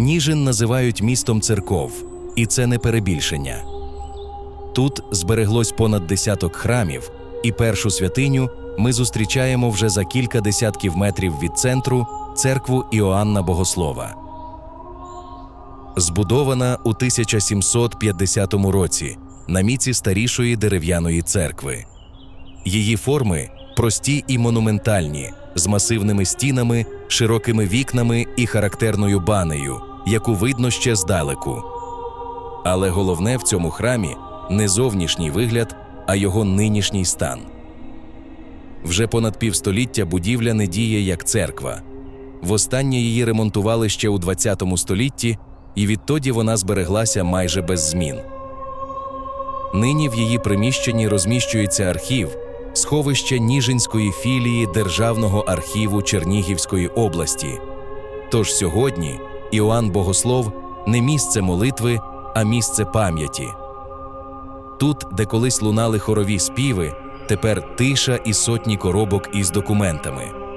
Ніжин називають містом церков, і це не перебільшення. Тут збереглось понад десяток храмів, і першу святиню ми зустрічаємо вже за кілька десятків метрів від центру церкву Іоанна Богослова. Збудована у 1750 році на міці старішої дерев'яної церкви. Її форми прості і монументальні, з масивними стінами, широкими вікнами і характерною банею, яку видно ще здалеку. Але головне в цьому храмі не зовнішній вигляд, а його нинішній стан. Вже понад півстоліття будівля не діє як церква. Востаннє її ремонтували ще у ХХ столітті, і відтоді вона збереглася майже без змін. Нині в її приміщенні розміщується архів, сховище Ніжинської філії Державного архіву Чернігівської області. Тож сьогодні Іоанн Богослов не місце молитви, а місце пам'яті. Тут, де колись лунали хорові співи, тепер тиша і сотні коробок із документами.